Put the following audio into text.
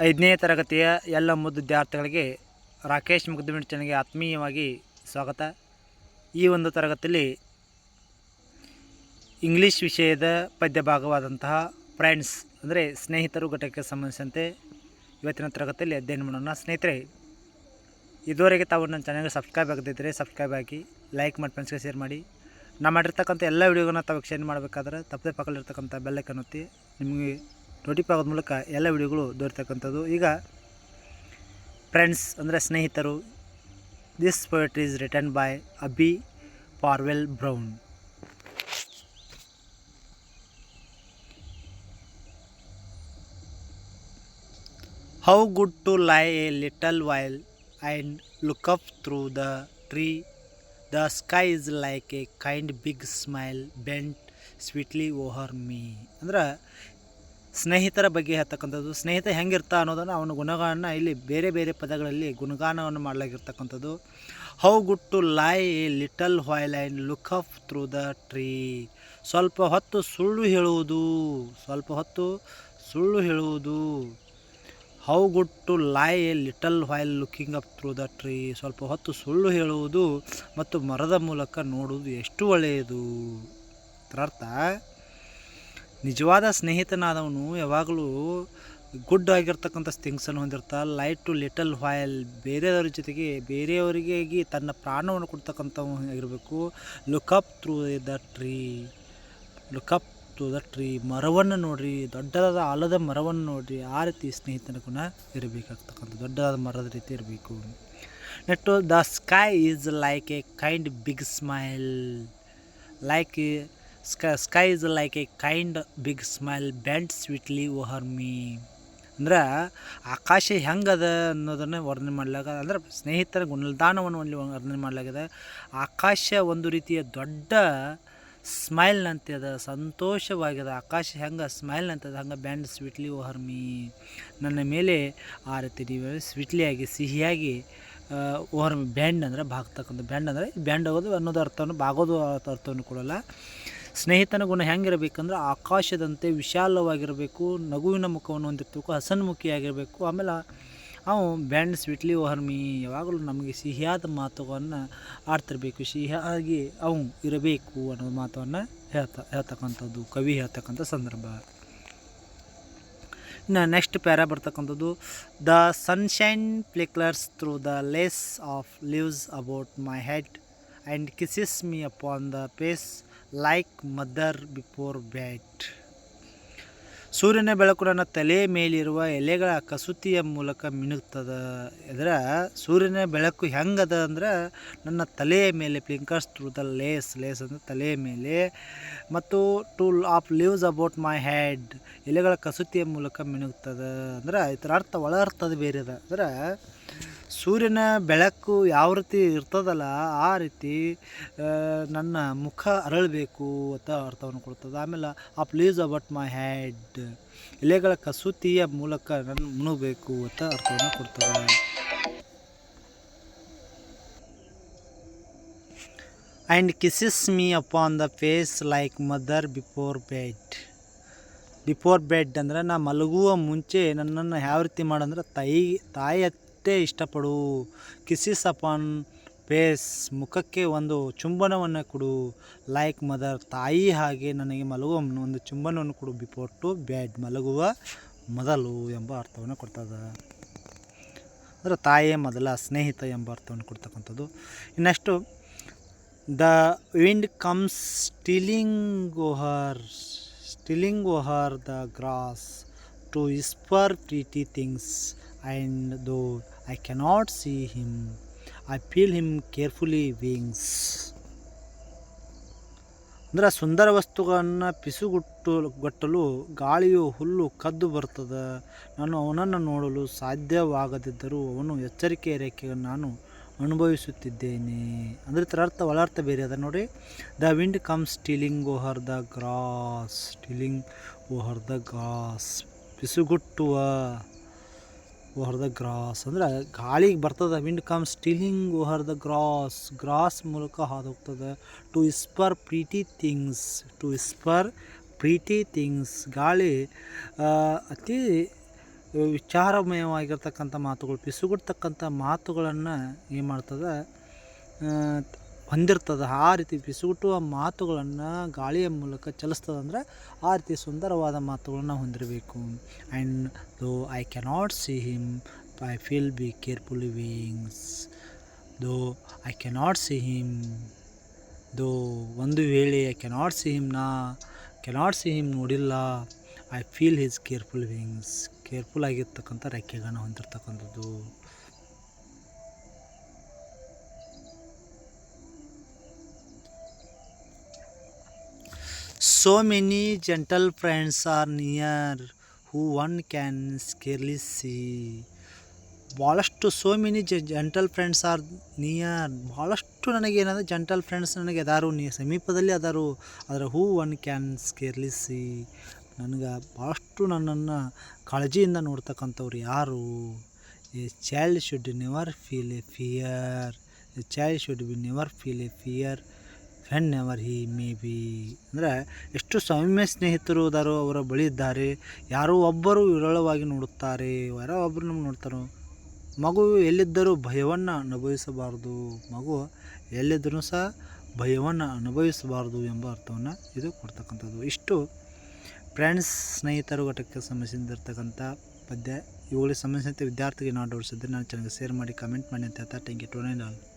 ಐದನೇ ತರಗತಿಯ ಎಲ್ಲ ಮುದ್ದು ವಿದ್ಯಾರ್ಥಿಗಳಿಗೆ ರಾಕೇಶ್ ಮುಗ್ದುಮಿಡ್ ಚಾನಲ್ಗೆ ಆತ್ಮೀಯವಾಗಿ ಸ್ವಾಗತ. ಈ ಒಂದು ತರಗತಿಯಲ್ಲಿ ಇಂಗ್ಲೀಷ್ ವಿಷಯದ ಪದ್ಯ ಭಾಗವಾದಂತಹ ಫ್ರೆಂಡ್ಸ್, ಅಂದರೆ ಸ್ನೇಹಿತರು ಘಟಕಕ್ಕೆ ಸಂಬಂಧಿಸಿದಂತೆ ಇವತ್ತಿನ ತರಗತಿಯಲ್ಲಿ ಅಧ್ಯಯನ ಮಾಡೋಣ. ಸ್ನೇಹಿತರೆ, ಇದುವರೆಗೆ ತಾವು ನನ್ನ ಚಾನಲ್ಗೆ ಸಬ್ಸ್ಕ್ರೈಬ್ ಆಗದಿದ್ದರೆ ಸಬ್ಸ್ಕ್ರೈಬ್ ಆಗಿ ಲೈಕ್ ಮಾಡಿ ಫ್ರೆಂಡ್ಸ್ಗೆ ಶೇರ್ ಮಾಡಿ. ನಾ ಮಾಡಿರ್ತಕ್ಕಂಥ ಎಲ್ಲ ವೀಡಿಯೋಗಳನ್ನ ತಾವು ಶೇರ್ ಮಾಡಬೇಕಾದ್ರೆ ತಪ್ಪದೆ ಪಕ್ಕದಲ್ಲಿರ್ತಕ್ಕಂಥ ಬೆಲ್ಲೈಕನ್ ಒತ್ತಿ ನಿಮಗೆ ನೋಟಿಫೈ ಆಗೋದ ಮೂಲಕ ಎಲ್ಲ ವಿಡಿಯೋಗಳು ದೊರೆತಕ್ಕಂಥದ್ದು. ಈಗ ಫ್ರೆಂಡ್ಸ್ ಅಂದರೆ ಸ್ನೇಹಿತರು this poetry is written by Abbie Farwell Brown how good to lie a little while and look up through the tree the sky is like a kind big smile bent sweetly over me ಅಂದ್ರೆ ಸ್ನೇಹಿತರ ಬಗ್ಗೆ ಹೇಳ್ತಕ್ಕಂಥದ್ದು, ಸ್ನೇಹಿತ ಹೆಂಗಿರ್ತಾ ಅನ್ನೋದನ್ನು ಅವನ ಗುಣಗಾನ ಇಲ್ಲಿ ಬೇರೆ ಬೇರೆ ಪದಗಳಲ್ಲಿ ಗುಣಗಾನವನ್ನು ಮಾಡಲಾಗಿರ್ತಕ್ಕಂಥದ್ದು. How good to lie a little while and look up through the tree ಸ್ವಲ್ಪ ಹೊತ್ತು ಸುಳ್ಳು ಹೇಳುವುದು, ಸ್ವಲ್ಪ ಹೊತ್ತು ಸುಳ್ಳು ಹೇಳುವುದು. How good to lie a little while looking up through the tree ಸ್ವಲ್ಪ ಹೊತ್ತು ಸುಳ್ಳು ಹೇಳುವುದು ಮತ್ತು ಮರದ ಮೂಲಕ ನೋಡುವುದು ಎಷ್ಟು ಒಳ್ಳೆಯದು. ಇದರ ಅರ್ಥ ನಿಜವಾದ ಸ್ನೇಹಿತನಾದವನು ಯಾವಾಗಲೂ ಗುಡ್ ಆಗಿರ್ತಕ್ಕಂಥ ಥಿಂಗ್ಸನ್ನು ಹೊಂದಿರ್ತಾ ಲೈಟ್ ಟು ಲಿಟಲ್ ವಾಯಲ್ ಬೇರೆಯವ್ರ ಜೊತೆಗೆ ಬೇರೆಯವರಿಗೆ ತನ್ನ ಪ್ರಾಣವನ್ನು ಕೊಡ್ತಕ್ಕಂಥವು ಆಗಿರಬೇಕು. Look up through the tree look up through the tree ಮರವನ್ನು ನೋಡಿರಿ, ದೊಡ್ಡದಾದ ಆಲದ ಮರವನ್ನು ನೋಡಿರಿ. ಆ ರೀತಿ ಸ್ನೇಹಿತನ ಗುಣ ಇರಬೇಕಾಗ್ತಕ್ಕಂಥ, ದೊಡ್ಡದಾದ ಮರದ ರೀತಿ ಇರಬೇಕು. ನೆಟ್ಟು the sky is like a kind big smile like sky sky is like a kind big smile bent sweetly over me ಅಂದ್ರೆ ಆಕಾಶ ಹೆಂಗದ ಅನ್ನೋದನ್ನು ವರ್ಣನೆ ಮಾಡಲಾಗ ಅಂದ್ರೆ ಸ್ನೇಹಿತರ ಗುಣದಾನವನ್ನು ಅಲ್ಲಿ ವರ್ಣನೆ ಮಾಡಲಾಗಿದೆ. ಆಕಾಶ ಒಂದು ರೀತಿಯ ದೊಡ್ಡ ಸ್ಮೈಲ್ನಂತೆ ಅದ ಸಂತೋಷವಾಗಿದೆ ಆಕಾಶ ಹೆಂಗೆ ಸ್ಮೈಲ್ನಂತದ ಹಂಗೆ ಬ್ಯಾಂಡ್ ಸ್ವೀಟ್ಲಿ ಓಹರ್ ಮೀ ನನ್ನ ಮೇಲೆ ಆ ರೀತಿ ನೀವು ಸ್ವೀಟ್ಲಿಯಾಗಿ ಸಿಹಿಯಾಗಿ ಓಹರ್ ಬ್ಯಾಂಡ್ ಅಂದರೆ ಬಾಗ್ತಕ್ಕಂಥ ಬ್ಯಾಂಡ್ ಅಂದರೆ ಬ್ಯಾಂಡ್ ಆಗೋದು ಅನ್ನೋದು ಅರ್ಥವನ್ನು ಬಾಗೋದು ಅರ್ಥವನ್ನು ಕೊಡಲ್ಲ. ಸ್ನೇಹಿತನ ಗುಣ ಹೆಂಗಿರಬೇಕಂದ್ರೆ ಆಕಾಶದಂತೆ ವಿಶಾಲವಾಗಿರಬೇಕು, ನಗುವಿನ ಮುಖವನ್ನು ಹೊಂದಿರಬೇಕು, ಹಸನ್ಮುಖಿಯಾಗಿರಬೇಕು. ಆಮೇಲೆ ಅವು ಬ್ಯಾಂಡ್ ಸ್ವೀಟ್ಲಿ ಓಹರ್ಮಿ ಯಾವಾಗಲೂ ನಮಗೆ ಸಿಹಿಯಾದ ಮಾತುಗಳನ್ನು ಆಡ್ತಿರಬೇಕು. ಸಿಹಿಯಾಗಿ ಅವು ಇರಬೇಕು ಅನ್ನೋ ಮಾತನ್ನು ಹೇಳ್ತಾ, ಹೇಳ್ತಕ್ಕಂಥದ್ದು, ಕವಿ ಹೇಳ್ತಕ್ಕಂಥ ಸಂದರ್ಭ. ಇನ್ನು ನೆಕ್ಸ್ಟ್ ಪ್ಯಾರ ಬರ್ತಕ್ಕಂಥದ್ದು the sunshine flickers through the lace of leaves about my head and kisses me upon the face like mother before bed ಸೂರ್ಯನ ಬೆಳಕು ನನ್ನ ತಲೆ ಮೇಲಿರುವ ಎಲೆಗಳ ಕಸೂತಿಯ ಮೂಲಕ ಮಿನುಗ್ತದ. ಇದರ ಸೂರ್ಯನ ಬೆಳಕು ಹೆಂಗದ ಅಂದ್ರೆ ನನ್ನ ತಲೆಯ ಮೇಲೆ flickers through the lace lace ಅಂದರೆ ತಲೆಯ ಮೇಲೆ. ಮತ್ತು to of leaves about my head ಎಲೆಗಳ ಕಸೂತಿಯ ಮೂಲಕ ಮಿನುಗ್ತದ. ಅಂದ್ರೆ ಇದರ ಅರ್ಥ ಒಳ ಅರ್ಥದ ಬೇರೆ ಅದ ಅಂದ್ರೆ ಸೂರ್ಯನ ಬೆಳಕು ಯಾವ ರೀತಿ ಇರ್ತದಲ್ಲ ಆ ರೀತಿ ನನ್ನ ಮುಖ ಅರಳಬೇಕು ಅಂತ ಅರ್ಥವನ್ನು ಕೊಡ್ತದೆ. ಆಮೇಲೆ ಆ ಪ್ಲೀಸ್ ಅಬೌಟ್ ಮೈ ಹ್ಯಾಡ್ ಎಲೆಗಳ ಕಸೂತಿಯ ಮೂಲಕ ನನ್ನ ಮುನಬೇಕು ಅಂತ ಅರ್ಥವನ್ನು ಕೊಡ್ತದೆ and kisses me upon the face like mother before bed before bed ಅಂದ್ರೆ ನಾ ಮಲಗುವ ಮುಂಚೆ ನನ್ನನ್ನು ಯಾವ ರೀತಿ ಮಾಡಂದ್ರೆ ತಾಯಿ ತಾಯಿ ಅಷ್ಟೇ ಇಷ್ಟಪಡು. ಕಿಸಿಸ್ ಅಪಾನ್ ಫೇಸ್ ಮುಖಕ್ಕೆ ಒಂದು ಚುಂಬನವನ್ನು ಕೊಡು. ಲೈಕ್ ಮದರ್ ತಾಯಿ ಹಾಗೆ ನನಗೆ ಮಲಗುವ ಒಂದು ಚುಂಬನವನ್ನು ಕೊಡು ಬಿಫೋರ್ ಟು ಬ್ಯಾಡ್ ಮಲಗುವ ಮೊದಲು ಎಂಬ ಅರ್ಥವನ್ನು ಕೊಡ್ತದೆ. ಅಂದರೆ ತಾಯಿಯೇ ಮೊದಲ, ಸ್ನೇಹಿತ ಎಂಬ ಅರ್ಥವನ್ನು ಕೊಡ್ತಕ್ಕಂಥದ್ದು. ಇನ್ನಷ್ಟು the wind comes stealing over stealing over the grass to whisper pretty things and though I cannot see him I feel him carefully wings ಅಂದರೆ ಸುಂದರ ವಸ್ತುಗಳನ್ನು ಪಿಸುಗುಟ್ಟು ಗಟ್ಟಲು, ಗಾಳಿಯು ಹುಲ್ಲು ಕದ್ದು ಬರ್ತದೆ. ನಾನು ಅವನನ್ನು ನೋಡಲು ಸಾಧ್ಯವಾಗದಿದ್ದರೂ ಅವನು ಎಚ್ಚರಿಕೆ ರೇಖೆಯನ್ನು ನಾನು ಅನುಭವಿಸುತ್ತಿದ್ದೇನೆ. ಅಂದರೆ ಇದರ ಅರ್ಥ, ಒಳರ್ಥ ಬೇರೆ ಅದ ನೋಡಿ. The wind come stealing over the grass stealing over the grass ಪಿಸುಗುಟ್ಟುವ over the grass ಅಂದ್ರೆ ಗಾಳಿಗೆ ಬರ್ತದೆ wind come stealing over the grass grass ಮೂಲಕ ಹಾದು ಹೋಗ್ತದೆ to whisper pretty things to whisper pretty things ಗಾಳಿ ಅತಿ ವಿಚಾರಮಯವಾಗಿರ್ತಕ್ಕಂಥ ಮಾತುಗಳು, ಪಿಸುಗುಡ್ತಕ್ಕಂಥ ಮಾತುಗಳನ್ನು ಏನು ಮಾಡ್ತದೆ ಹೊಂದಿರ್ತದೆ. ಆ ರೀತಿ ಬಿಸುಗುಟ್ಟುವ ಮಾತುಗಳನ್ನು ಗಾಳಿಯ ಮೂಲಕ ಚಲಿಸ್ತದೆ ಅಂದರೆ ಆ ರೀತಿ ಸುಂದರವಾದ ಮಾತುಗಳನ್ನು ಹೊಂದಿರಬೇಕು. And though I cannot see him I feel be careful wings though I cannot see him though ಒಂದು ವೇಳೆ ಐ ಕೆನಾಟ್ ಸಿ ಹಿಮ್ ನಾ ಕೆನಾಟ್ ಸಿ ಹಿಮ್ ನೋಡಿಲ್ಲ I feel his careful wings careful ಆಗಿರ್ತಕ್ಕಂಥ ರೆಕ್ಕೆಗಳನ್ನು ಹೊಂದಿರತಕ್ಕಂಥದ್ದು. So many gentle friends are near who one can scarcely see. ಭಾಳಷ್ಟು so many gentle friends are near ಭಾಳಷ್ಟು ನನಗೆ ಏನಂದರೆ ಜಂಟಲ್ ಫ್ರೆಂಡ್ಸ್ ನನಗೆ ಅದಾರು, ನೀ ಸಮೀಪದಲ್ಲಿ ಅದಾರು, ಆದರೆ who one can scarcely see ನನಗೆ ಭಾಳಷ್ಟು ನನ್ನನ್ನು ಕಾಳಜಿಯಿಂದ ನೋಡ್ತಕ್ಕಂಥವ್ರು ಯಾರು? A child should never feel a fear a child should be never feel a fear whenever he may be ಅಂದರೆ ಎಷ್ಟು ಸೌಮ್ಯ ಸ್ನೇಹಿತರು ಅದಾರೋ ಅವರ ಬಳಿ ಇದ್ದಾರೆ. ಯಾರೋ ಒಬ್ಬರು ವಿರಳವಾಗಿ ನೋಡುತ್ತಾರೆ. ಯಾರೋ ಒಬ್ಬರು ನಮ್ಗೆ ನೋಡ್ತಾರೋ. ಮಗು ಎಲ್ಲಿದ್ದರೂ ಭಯವನ್ನು ಅನುಭವಿಸಬಾರ್ದು. ಮಗು ಎಲ್ಲಿದ್ದರೂ ಸಹ ಭಯವನ್ನು ಅನುಭವಿಸಬಾರ್ದು ಎಂಬ ಅರ್ಥವನ್ನು ಇದು ಕೊಡ್ತಕ್ಕಂಥದ್ದು. ಇಷ್ಟು ಫ್ರೆಂಡ್ಸ್ ಸ್ನೇಹಿತರು ಘಟಕಕ್ಕೆ ಸಂಬಂಧಿಸಿರ್ತಕ್ಕಂಥ ಪದ್ಯ. ಇವುಗಳಿಗೆ ಸಂಬಂಧಿಸಿದಂತೆ ವಿದ್ಯಾರ್ಥಿಗೆ ನಾವು ಡೌಟ್ಸ್ ಇದ್ದರೆ ನಾನು ಚೆನ್ನಾಗಿ ಶೇರ್ ಮಾಡಿ ಕಮೆಂಟ್ ಮಾಡಿ ಅಂತ ಹೇಳ್ತಾ. Thank you to all